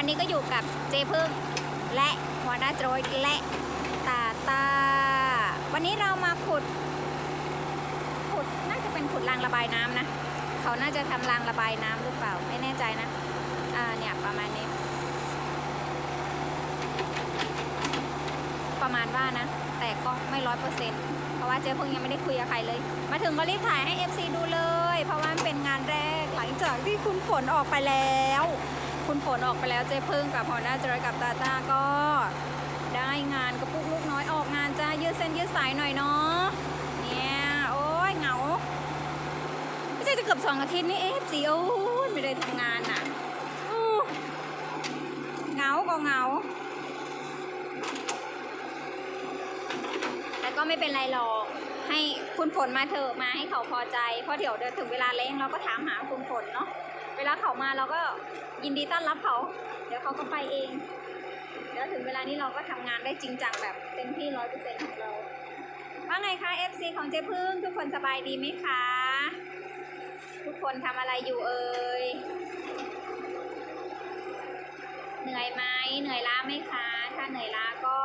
วันนี้ก็อยู่กับเจพึ่งและหัวหน้าโจยและตาตา วันนี้เรามาขุด ขุดน่าจะเป็นขุดรางระบายน้ำนะ เขาน่าจะทำรางระบายน้ำหรือเปล่า ไม่แน่ใจนะ อ่าเนี่ยประมาณนี้ ประมาณว่านะ แต่ก็ไม่ร้อยเปอร์เซ็นต์เพราะว่าเจ๊พิ่งยังไม่ได้คุยกับใครเลย มาถึงก็รีบถ่ายให้ FC ดูเลย เพราะว่ามันเป็นงานแรกหลังจากที่คุณฝนออกไปแล้ว คุณฝนออกไปแล้วเจ๊พิ่งกับหัวหน้าจอยกับตาตาก็ได้งานกระปุกลูกน้อยออกงานจ้ายืดเส้นยืดสายหน่อยเนาะเนี่ยโอ้ยเหงาไม่ใช่จะเกือบสองอาทิตย์นี่เอฟซีโอ้ยไม่ได้ทำงานอะเหงาก็เหงาแต่ก็ไม่เป็นไรหรอกให้คุณฝนมาเถอะมาให้เขาพอใจเพราะเดี๋ยวเดินถึงเวลาเล้งเราก็ถามหาคุณฝนเนาะ เวลาเขามาเราก็ยินดีต้อนรับเขา เดี๋ยวเขาก็ไปเองเดี๋ยวถึงเวลานี้เราก็ทำงานได้จริงจังแบบเต็มที่ร้อยเปอร์เซ็นต์ของเราว่าไงคะ FC ของเจ๊พึ่งทุกคนสบายดีไหมคะ ทุกคนทำอะไรอยู่เอ่ยเหนื่อยไหมเหนื่อยล้าไหมคะ ถ้าเหนื่อยล้าก็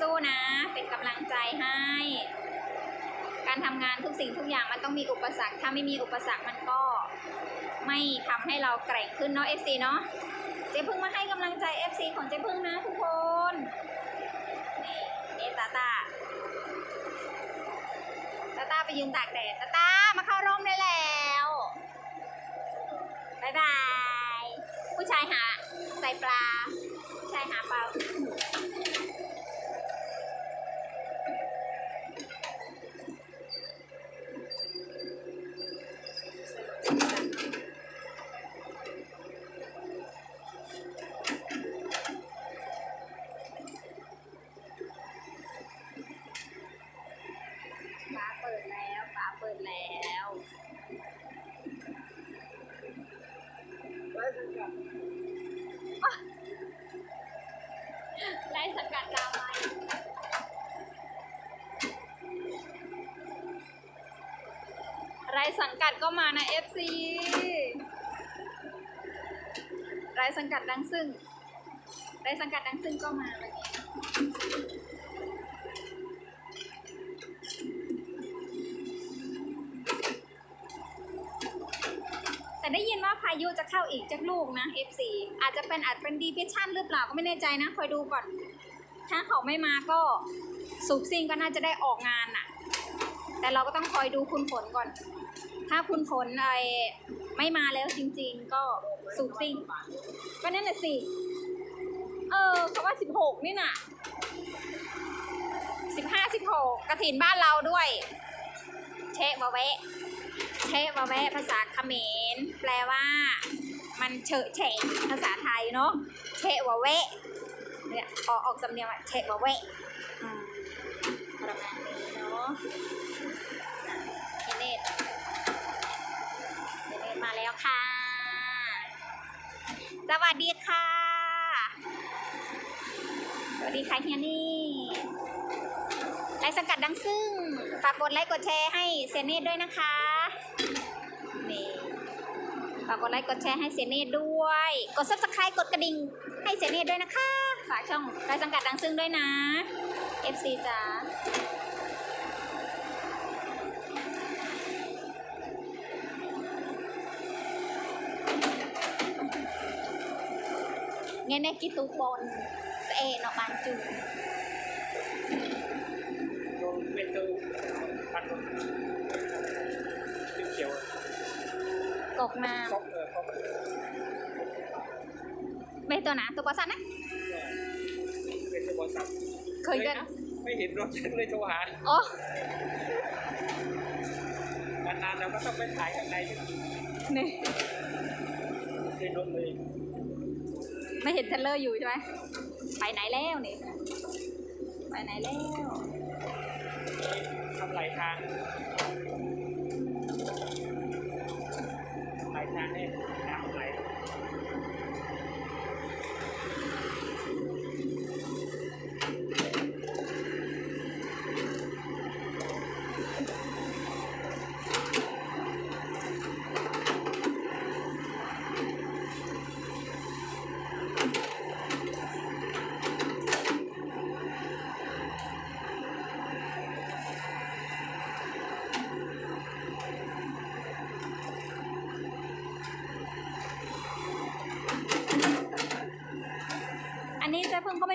สู้ๆนะ เป็นกำลังใจให้ การทำงานทุกสิ่งทุกอย่างมันต้องมีอุปสรรค ถ้าไม่มีอุปสรรคมันก็ไม่ทำให้เราแกร่งขึ้นเนาะ FC เนาะ เจ๊พึ่งมาให้กำลังใจ FC ของเจ๊พึ่งนะทุกคน นี่เอตาตาตาตาไปยืนตากแดดตาตามาเข้าร่มได้แล้วบายบาย ผู้ชายหาใส่ปลา ผู้ชายหาปลาเปิดแล้วฟ้าเปิดแล้วอ๊ะ ไล่สกัดดาวไม้ไรสังกัดก็มานะ FC ไรสังกัดดังซึ่งไรสังกัดดังซึ่งก็มาวันนี้แต่ได้ยินว่าพายุจะเข้าอีกจากลูกนะ F4 อาจจะเป็นอาจเป็นดีเพชั่นหรือเปล่าก็ไม่แน่ใจนะ คอยดูก่อน ถ้าเขาไม่มาก็สูบซิ่งก็น่าจะได้ออกงานน่ะ แต่เราก็ต้องคอยดูคุณฝนก่อน ถ้าคุณฝนไอไม่มาแล้วจริง ๆ ก็สูบซิ่งก็นั่นแหละสิ เออเขาว่าสิบหกนี่น่ะสิบห้าสิบหกกระถินบ้านเราด้วย เชะบะเวะเชะบะแวะภาษาเขมร แปลว่า มันเฉอะเฉะภาษาไทยเนาะเชะบะเวะ เนี่ยออกออกสำเนียงว่าเชะบะเวะอืมประมาณนี้เนาะเฮเนตเฮเนตมาแล้วค่ะ สวัสดีค่ะ สวัสดีค่ะเฮียนี่ไลฟ์สังกัดดังซึ่งฝากกดไลค์กดแชร์ให้เซเนตด้วยนะคะนี่ฝากกดไลค์กดแชร์ให้เซเนตด้วย กด subscribe กดกระดิ่งให้เซเนตด้วยนะคะ ฝากช่องไลฟ์สังกัดดังซึ่งด้วยนะ FC จ้าเงี้ยเนี่กิตุบอลเสเอนอบานจูโดนเป็นตัวพันธุ์เขียวกกน้ๆเขาเออเขาำไม่ตัวหนะตัวปอสันนะ เป็นตัวบอสับเคยเดินไม่เห็นรถฉันเลยโทรหาอ๋อนานๆเราก็ต้องไปถ่ายข้างในที่นี่เคยรถเลยไม่เห็นเทรลเลอร์อยู่ใช่ไหมไปไหนแล้วนี่ไปไหนแล้วทำหลายทางหลายทางเนี่ยน้ำไหล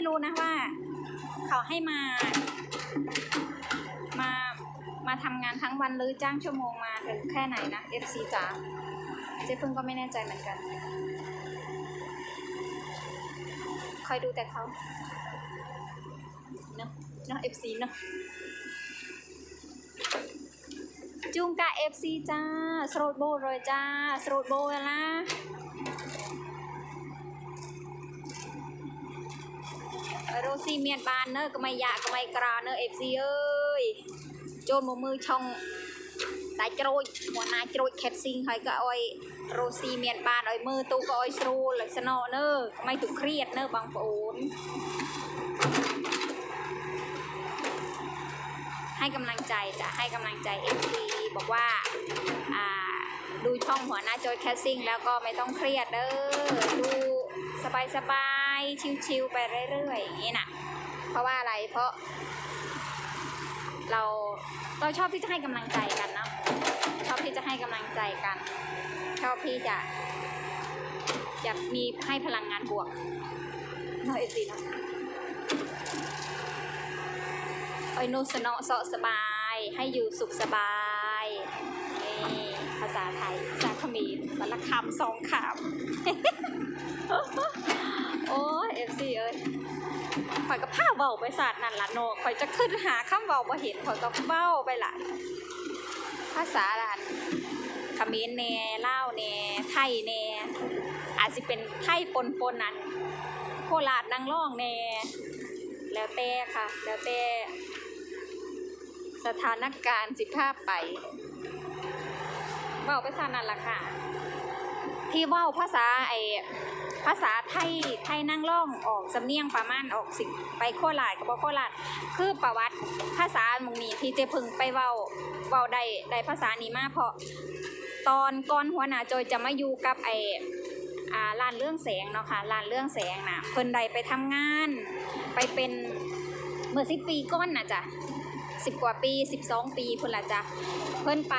รู้นะว่า เขาให้มา มามาทำงานทั้งวันหรือจ้างชั่วโมงมาหรือแค่ไหนนะ FC จ๋าเจ๊พึ่งก็ไม่แน่ใจเหมือนกัน คอยดูแต่เขาเนอะเนอะ FC เนอะจุงกะ FC จ้าสโตรโบเลยจ้าสโตรโบแล้วนะโร ซี่เมียนบานเนอะก็ไม่อยากก็ไม่กราเนอะ FC เอ้ย โจนមកមើលឆុងតែជ្រោចមកណាជ្រោចខេតស៊ីងហើយក៏អោយរស់ស៊ីមានបានឲ្យមើលទូក៏អោយស្រួលឲ្យស្នអនើកុំឲ្យទុក្រៀតเนอะបងប្អូន ให้กำลังใจจะให้กำลังใจ FC บอกว่าอ่า ดูช่องหัวหน้าโจยแคสซิ่งแล้วก็ไม่ต้องเครียดเด้อดูสบายๆ ชิวๆไปเรื่อยๆอย่างนี้นะเพราะว่าอะไรเพราะ เราเราชอบที่จะให้กำลังใจกันเนาะชอบที่จะให้กำลังใจกัน ชอบที่จะจะมีให้พลังงานบวกนาะเอซีเนะโอ้ยนุสนาะเสาะสบาย ให้อยู่สุขสบายนี่ภาษาไทยภาษาเขมรวันละคำสองคำ โอ้ยเอฟซีเอ้ยข่อยก็ผ้าเบาไปศาสตร์นั่นละโนข่อยจะขึ้นหาคำเบาบ่เห็นข่อยก็เบ้าไปละภาษาลานเขมรแน่เล่าวแน่ไทยแน่อาจสิเป็นไทยปนปนๆนั่นโคราชนางร่องแน่แล้วแต่ค่ะ แล้วแต่สถานการณ์สิภาพไปเบาไปศาสตร์นั่นละค่ะ ที่เว้าภาษาไอ ภาษาไทยไทยนั่งล่องออกสำเนียงประมาณออกสิไปโคราชกับบ่โคราชคือประวัติภาษาหมองนี้ที่เจพึงไปเว้าเว้าได้ได้ภาษานี้มาเพราะตอนก่อนหัวหน้าโจยจะมาอยู่กับไออ่าร้านเรื่องแสงเนาะค่ะร้านเรื่องแสงน่ะเพิ่นใดไปทำงาน ไปเป็นเมื่อสิปีก้อนน่ะจ้ะสิบกว่าปีสิบสองปีพุ่นละจ้ะเพิ่นไป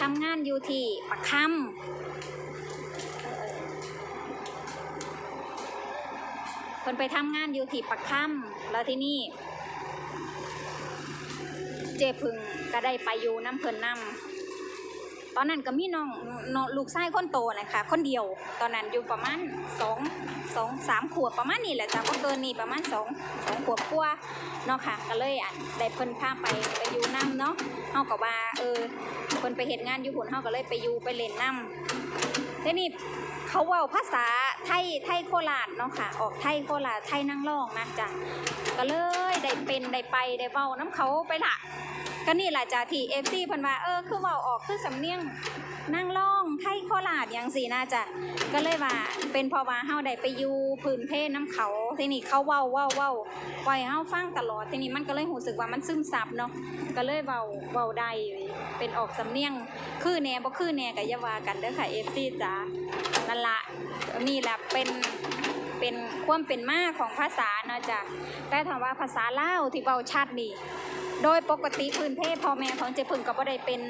ทำงานอยู่ที่ปักคำ เพิ่นไปทำงานอยู่ที่ปักค่ำแล้วที่นี่ เจพึงก็ได้ไปอยู่น้ำเพิ่นน้ำ อนนั้นก็มีน้องน้องลูกชายคนโตนะคะคนเดียวตอนนั้นอยู่ประมาณสองสองสามขวบประมาณนี้แหละจ้ะก็เกินนี่ประมาณสองสองขวบกว่าเนาะค่ะก็เลยอะได้เพิ่นพาไปไปอยู่น้ำเนาะเฮาก็ว่าเออเพิ่นไปเฮ็ดงานอยู่หุ่นเฮาก็เลยไปอยู่ไปเล่นน้ำทีนี้เขาเว่าภาษาไทยไทยโคราชเนาะค่ะ ออกไทยโคราชไทยนั่งร้องนะจ๊ะก็เลยได้เป็นได้ไปได้เว้าน้ำเขาไปละ ก็นี่แหละจ้ะที่เอฟซีเพิ่นว่าเออคือเว้าออกคือสำเนียงนั่งร้องไทยโคราชอย่างสีนะจ๊ะก็เลยว่าเป็นพราว่าเฮาได้ไปอยู่พื้นเพน้ำเขาทีนี้เขาเว้าเว้าเว้าปล่อยเฮาฟังตลอดทีนี้มันก็เลยรู้สึกว่ามันซึมซับเนาะก็เลยเว้าเว้าได้เป็นออกสำเนียงคือแน่บ่คือแน่ก็อย่าว่ากันเด้อค่ะ FC จ้านั่นละนี่แหละเป็นเป็นความเป็นมาของภาษาเนาะจ้ะแต่ถามว่าภาษาลาวที่เบาชัดนี่ โดยปกติพื้นเพพ่อแม่ของเจพึ่งก็บ่ได้เป็น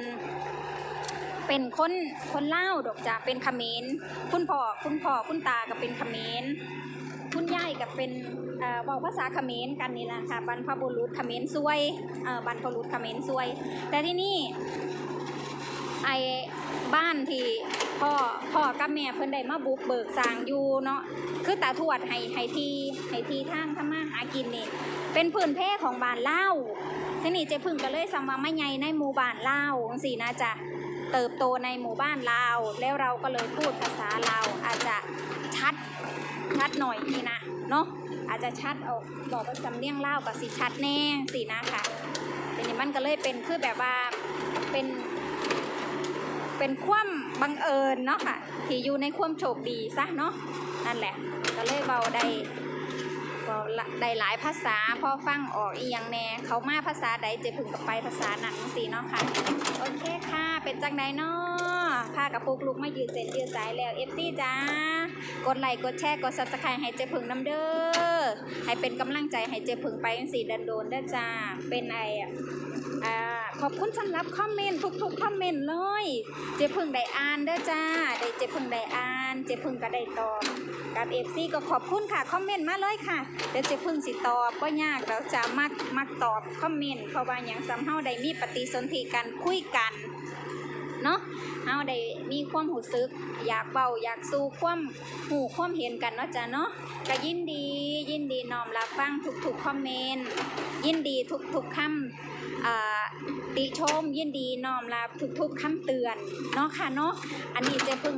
เป็นคนคนเล่าดอกจ้ะเป็นเขมรคุณพ่อคุณพ่อคุณตาก็เป็นเขมรคุณยายก็เป็นเอ่อเว้าภาษาเขมรกันนี่แหละค่ะบรรพบุรุษเขมรซวยเอ่อบรรพบุรุษเขมรซวย แต่ที่นี่ไอ้บ้านที่พ่อพ่อกับแม่เพิ่นได้มาบุกเบิกสร้างอยู่เนาะคือตาทวดให้ให้ที่ให้ที่ทางทำมาหากินนี่เป็นพื้นเพของบ้านเล่า ทีนี้เจ๊พึ่งก็เลยสัมมาไม่ใหญ่ในหมู่บ้านเล่าวจังซี่นะจ๊ะเติบโตในหมู่บ้านลาว แล้วเราก็เลยพูดภาษาลาวอาจจะชัดชัดหน่อยนี่นะเนาะอาจจะชัดออกบอกว่าสำเนียงลาวกับสีชัดแน่สินะค่ะทีนี้มันก็เลยเป็นคือแบบว่าเป็น เป็นความบังเอิญเนาะค่ะที่อยู่ในความโชคดีซะเนาะนั่นแหละก็เลยเบาได้ เบาได้หลายภาษาพอฟังออกอีหยังแน่เขามาภาษาใดเจะพึงกับไปภาษาหนังสีเนาะค่ะโอเคค่ะ เป็นจังไดเนาะพากับปุกลุกมายืดเส้นยืดสายแล้วเอฟซีจ้ากดไลค์กดแชร์กดซับสไครต์ให้เจพึงน้ำเด้อให้เป็นกำลังใจให้เจพึงไปจังสีดันโดนได้จ้าเป็นไออะอ่า ขอบคุณสำหรับคอมเมนต์ทุกๆคอมเมนต์เลย เจ๊พึ่งได้อ่านเด้อจ้าได้เจ๊พึ่งได้อ่าน เจ๊พึ่งก็ได้ตอบก็กับ FC ก็ขอบคุณค่ะคอมเมนต์มาเลยค่ะเดี๋ยวเจะพึ่งสิตอบก็ยากเราจะมักมักตอบคอมเมนต์เพราะว่าอย่างซ้ำเฮาได้มีปฏิสนธิกันคุยกันเนาะเฮาได้มีความหูซึก อยากเบาอยากสู้ความหูความเห็นกันเนาะจ้ะเนาะก็ยินดี ยินดีน้อมรับฟังทุกๆคอมเมนต์ยินดีทุกๆคำอ่า ติชมยินดีน้อมรับทุกๆคำเตือนเนาะค่ะเนาะอันนี้เจพึ่ง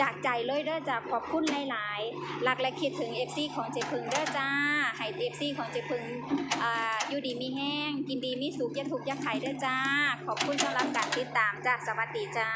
จากใจเลยเด้อจ้ะขอบคุณหลายๆรักและคิดถึงเอฟซีของเจพึ่งเด้อจ้าให้เอฟซีของเจพึ่งอ่าอยู่ดีมีแห้ง กินดีมีสุขยันถูกยักไข่เด้อจ้า ขอบคุณสำหรับการติดตามจ้าสวัสดีจ้า